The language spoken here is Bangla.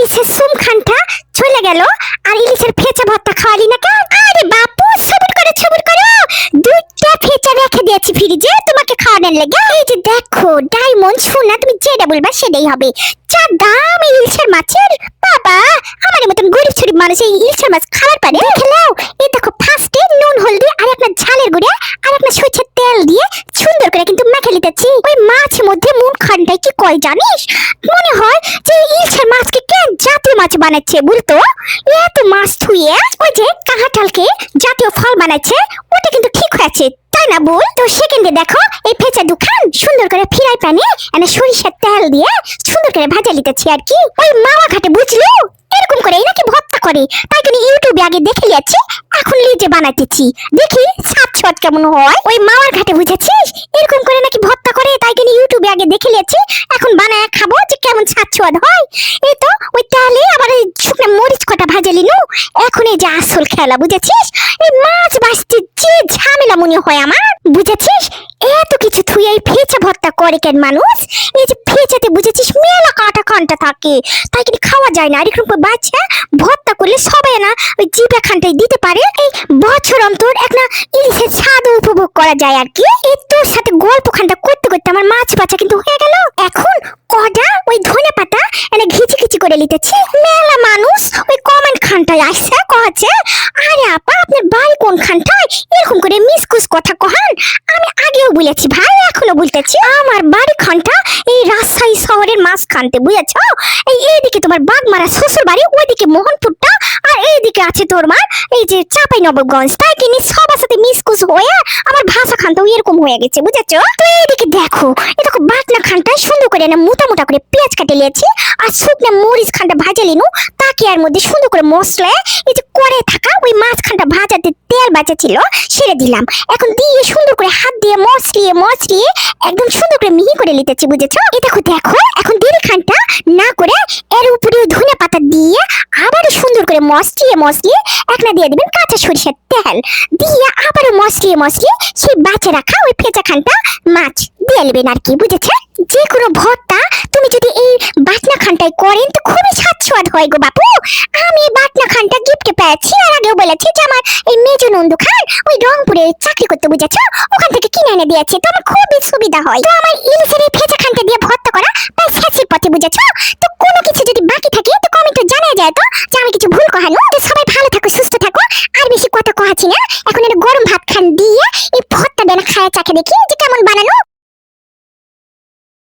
ইলিশের সুম খানটা চলে গেল। আর ইলিশের ফেচা ভর্তা খাওয়ালি না কেন? আরে বাপু সবুর করো সবুর করো দুইটা ফেচা রেখে দিয়েছি ফ্রিজে, তোমাকে খাওয়ানোর লেগে। এই যে দেখো, ডায়মন্ড সোনা, তুমি যেটা বলবা সেটাই হবে। যা দাম ইলিশের মাছের। বাবা, আমার মতন গরিব শরীফ মানুষ এই ইলিশের মাছ খাবার পারে। খেলাও, এই দেখো ফার্স্টে নুন, হলদি, আর একটা ঝালের গুঁড়া, আর একটা সরষের তেল দিয়ে সুন্দর করে কিন্তু মেখে লিতেছি ওই মাছের মধ্যে মুন খানটাই কি কয় জানিস? মনে হয় যে ইলিশের মাছকে কেন জাতীয় মাছ বানাচ্ছে বলতো এত মাছ থুয়ে ওই যে কাহাঠালকে জাতীয় ফল বানাচ্ছে, ওটা কিন্তু ঠিক হয়েছে, তাই না বল? তো সেকেন্ডে দেখো, এই ফেচা দুখান সুন্দর করে ফিরাই প্যানে এনে সরিষার তেল দিয়ে সুন্দর করে ভাজা লিতেছি আর কি। ওই মামা ঘাটে বুঝলো? এরকম করে নাকি করে। তাই জন্য ইউটিউবে আগে দেখে যাচ্ছি এখন লিজে বানাইতেছি। দেখি সাত সাত কেমন হয়। ওই মামার ঘাটে বুঝেছিস? এরকম করে নাকি ভর্তা করে, তাই জন্য ইউটিউবে আগে দেখে যাচ্ছি এখন বানায় খাব যে কেমন সাত স্বাদ হয়। এই তো, ওই তাহলে আবার এই শুকনো মরিচ কটা ভাজে নু এখন এই যে আসল খেলা, বুঝেছিস? এই মাছ বাসতে মনে হয় আমার, বুঝেছিস? এত কিছু থুই এই ফেচা ভর্তা করে কেন মানুষ? এই যে ফেচাতে বুঝেছিস, মেলা কাটা কানটা থাকে। তাই কিন্তু খাওয়া যায় না। আর এরকম বাচ্চা ভর্তা করলে সবাই না, ওই জিভে খানটাই দিতে পারে। এই বছর অন্তর একটা ইলিশের স্বাদ উপভোগ করা যায় আর কি। এই তোর সাথে গল্প খানটা করতে করতে আমার মাছ বাচ্চা কিন্তু হয়ে গেল। এখন কটা ওই ধনে পাতা এনে ঘিচি ঘিচি করে লিতেছি মেলা মানুষ ওই কমেন্ট খানটায় আসছে? কহছে আরে আপা, আপনার বাড়ি কোন খানটায় এরকম করে মিসকুস কথা কহান। আমি আগেও বলেছি ভাই, এখনও বলতেছি, আমার বাড়ি খানটা এই রাজশাহী শহরের মাঝখানতে, বুঝেছ? এই এইদিকে তোমার বাগমারা শ্বশুর বাড়ি ওইদিকে মোহনপুরটা, আর এইদিকে আছে তোর মা এই যে চাপাই নবগঞ্জ তাই কিনি সবার সাথে মিসকুস হয়ে আমার ভাষা খানটাও এরকম হয়ে গেছে, বুঝেছ? তো এইদিকে দেখো দেখো বাটনা খানটা সুন্দর করে না মোটা মোটা করে পেঁয়াজ কাটে লিয়েছি আর শুকনো মরিচ খানটা ভাজা লিনু তাকে আর মধ্যে সুন্দর করে মশলা এই যে করে থাকা ওই মাছখানটা ভাজাতে তেল বাজা ছিল, সেরে দিলাম। এখন দিয়ে সুন্দর করে হাত দিয়ে মশলিয়ে মশলিয়ে একদম সুন্দর করে মিহি করে নিতেছি, বুঝেছ? এটা দেখো দেখো, এখন দেরি খানটা না করে এর উপরে ওই ধনে পাতা দিয়ে আবারও সুন্দর করে মশলিয়ে মশলিয়ে একটা দিয়ে দিবেন কাঁচা সরিষার তেল। দিয়ে আবারও মশলিয়ে মশলিয়ে সেই বাঁচে রাখা ওই ফেঁচা খানটা মাছ দিয়ে নেবেন আর কি বুঝেছে যে কোনো ভর্তা তুমি যদি এই বাটনা খানটায় করেন তো খুবই স্বাদ হয় গো বাপু। আমি বাটনা খানটা গিফটে পেয়েছি, আর আগেও বলেছি যে আমার এই মেজো নন্দু খান ওই রংপুরে চাকরি করতে, বুঝেছ? ওখান থেকে কিনে এনে দিয়েছে, তো আমার খুবই সুবিধা হয়। তো আমার ইলিশের এই ফেঁচা খানটা দিয়ে ভর্তা করা প্রায় শেষের পথে, বুঝেছ? তো কোনো কিছু যদি বাকি থাকে তো কমেন্টে জানা যায় তো যে আমি কিছু ভুল কহানো তো সবাই ভালো থাকো সুস্থ থাকো আর বেশি কথা কহাচ্ছি না এখন একটা গরম ভাত খান দিয়ে এই ভর্তা দেনা খায় চাকে দেখি যে কেমন বানানো।